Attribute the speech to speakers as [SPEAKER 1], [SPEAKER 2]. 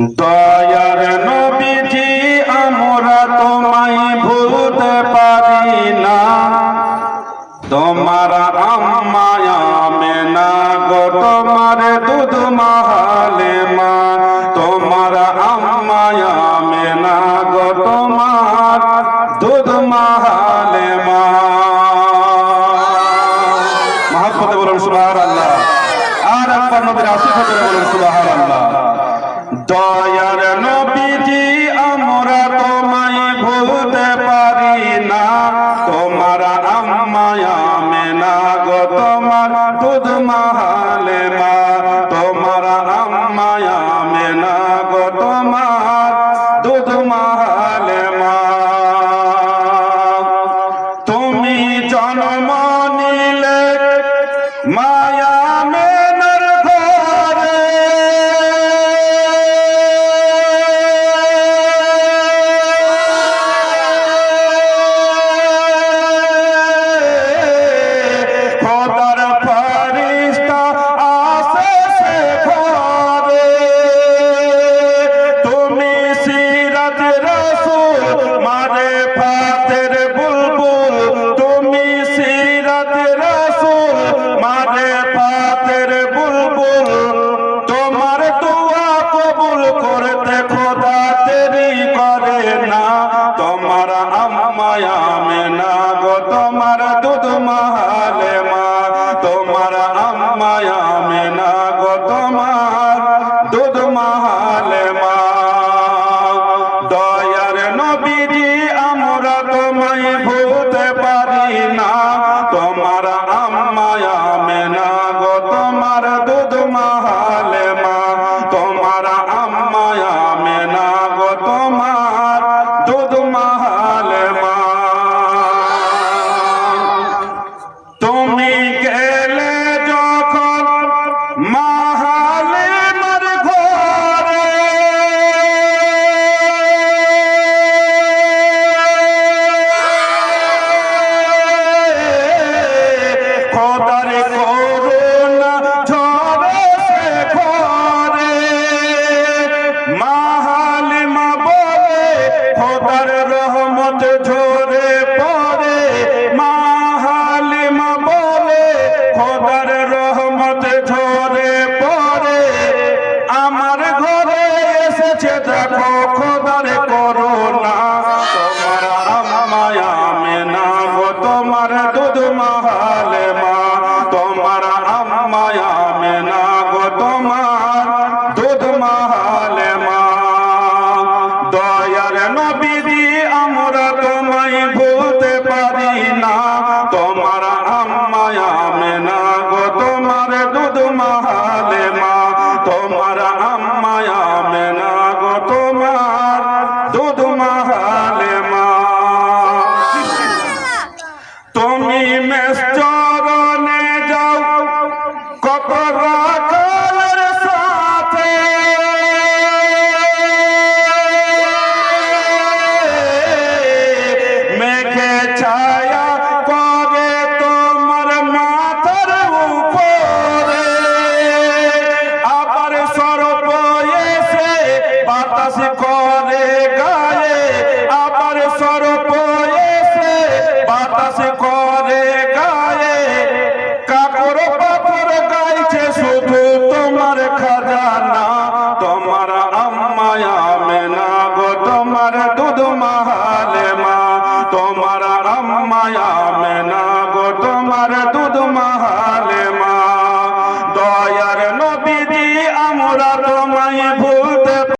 [SPEAKER 1] দয়ার নবীজি, আমরা তোমায় ভুলতে পারি না। তোমার আমায়ামে না গো, তোমার দুধ মহালে মা তোমার গো তোমার দুধ মহালে মা, তোমার আম্মায়া মেনা গো, তোমার দুধ মহালে মা। তুমি জন্ম নিলে মায়া আম্মায়া মেনা গো তোমার দুধ মহালে মা তোমার আম্মায়া মেনা গো তোমার দুধ মহালে খোদার করুণা ঝরে সে ঘরে। মাহালে মা বলে, খোদার রহমত ঝরে পড়ে। মাহালে মা বলে, খোদার আম্মায়া মেনা গো দুধ মাহালে মা। দয়ার নবীদি আমরা তোমায় ভুলতে পারি না। তোমার আম্মায়া মেনা গো তোমার, দুধ মহালে বাতাস করে গায়ে, আবার সর্ব এসে বাতাস করে গায়ে। কাপড় পাথর গাইছে শুধু তোমার খাজানা, তোমার আম্মায়া মেনা গো, তোমার দুধ মহালে মা তোমার আম্মায়া মেনা গো, তোমার দুধ মহালে